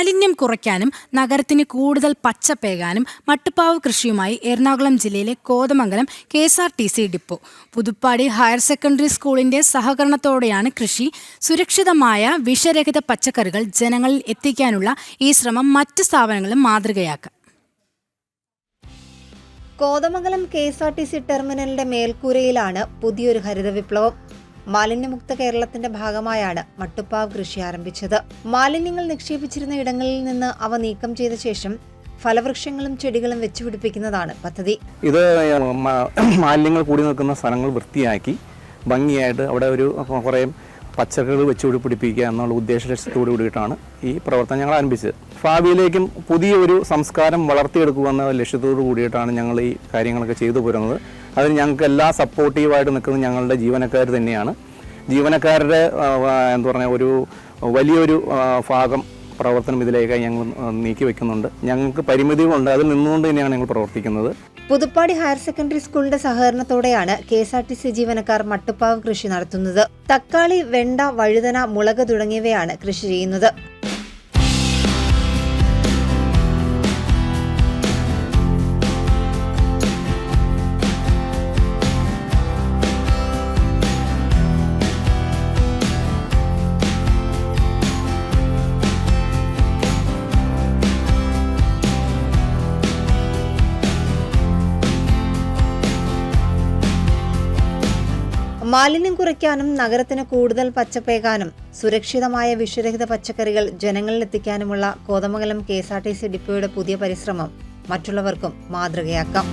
മാലിന്യം കുറയ്ക്കാനും നഗരത്തിന് കൂടുതൽ പച്ചപ്പേകാനും മട്ടുപ്പാവ് കൃഷിയുമായി എറണാകുളം ജില്ലയിലെ Kothamangalam K S R T C depot. Puthuppadi higher secondary സ്കൂളിന്റെ സഹകരണത്തോടെയാണ് കൃഷി. സുരക്ഷിതമായ വിഷരഹിത പച്ചക്കറികൾ ജനങ്ങളിൽ എത്തിക്കാനുള്ള ഈ ശ്രമം മറ്റ് സ്ഥാപനങ്ങളും മാതൃകയാക്കാം. Kothamangalam K S R T C ടെർമിനലിന്റെ മേൽക്കൂരയിലാണ് പുതിയൊരു ഹരിത വിപ്ലവം മാലിന്യമുക്ത കേരളത്തിന്റെ ഭാഗമായാണ് മട്ടുപ്പാവ് കൃഷി ആരംഭിച്ചത്. മാലിന്യങ്ങൾ നിക്ഷേപിച്ചിരുന്ന ഇടങ്ങളിൽ നിന്ന് അവ നീക്കം ചെയ്ത ശേഷം ഫലവൃക്ഷങ്ങളും ചെടികളും വെച്ചുപിടിപ്പിക്കുന്നതാണ് പദ്ധതി. ഇത് മാലിന്യങ്ങൾ കൂടി നിൽക്കുന്ന സ്ഥലങ്ങൾ വൃത്തിയാക്കി ഭംഗിയായിട്ട് അവിടെ ഒരു കുറേ പച്ചക്കറികൾ വെച്ച് പിടിപ്പിക്കുക എന്നുള്ള ഉദ്ദേശ ലക്ഷ്യത്തോടു കൂടിയിട്ടാണ് ഈ പ്രവർത്തനം ഞങ്ങൾ ആരംഭിച്ചത്. ഭാവിയിലേക്കും പുതിയൊരു സംസ്കാരം വളർത്തിയെടുക്കുക എന്ന ലക്ഷ്യത്തോടു കൂടിയിട്ടാണ് ഞങ്ങൾ ഈ കാര്യങ്ങളൊക്കെ ചെയ്തു പോരുന്നത്. അതിന് ഞങ്ങൾക്ക് എല്ലാ സപ്പോർട്ടീവായിട്ട് നിൽക്കുന്നത് ഞങ്ങളുടെ ജീവനക്കാർ തന്നെയാണ്. ജീവനക്കാരുടെ എന്താ പറയുക ഒരു വലിയൊരു ഭാഗം പ്രവർത്തനം ഇതിലേക്കായി ഞങ്ങൾ നീക്കി വെക്കുന്നുണ്ട്. ഞങ്ങൾക്ക് പരിമിതികളുണ്ട്. അതിൽ നിന്നുകൊണ്ട് തന്നെയാണ് ഞങ്ങൾ പ്രവർത്തിക്കുന്നത്. പുതുപ്പാടി ഹയർ സെക്കൻഡറി സ്കൂളിന്റെ സഹകരണത്തോടെയാണ് K S R T C ജീവനക്കാർ മട്ടുപ്പാവ് കൃഷി നടത്തുന്നത്. തക്കാളി വെണ്ട വഴുതന മുളക് തുടങ്ങിയവയാണ് കൃഷി ചെയ്യുന്നത്. മാലിന്യം കുറയ്ക്കാനും നഗരത്തിന് കൂടുതൽ പച്ചപ്പേകാനും സുരക്ഷിതമായ വിഷരഹിത പച്ചക്കറികൾ ജനങ്ങളിൽ എത്തിക്കാനുമുള്ള Kothamangalam K S R T C ഡിപ്പോയുടെ പുതിയ പരിശ്രമം മറ്റുള്ളവർക്കും മാതൃകയാക്കാം.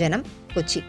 ജനം കൊച്ചി.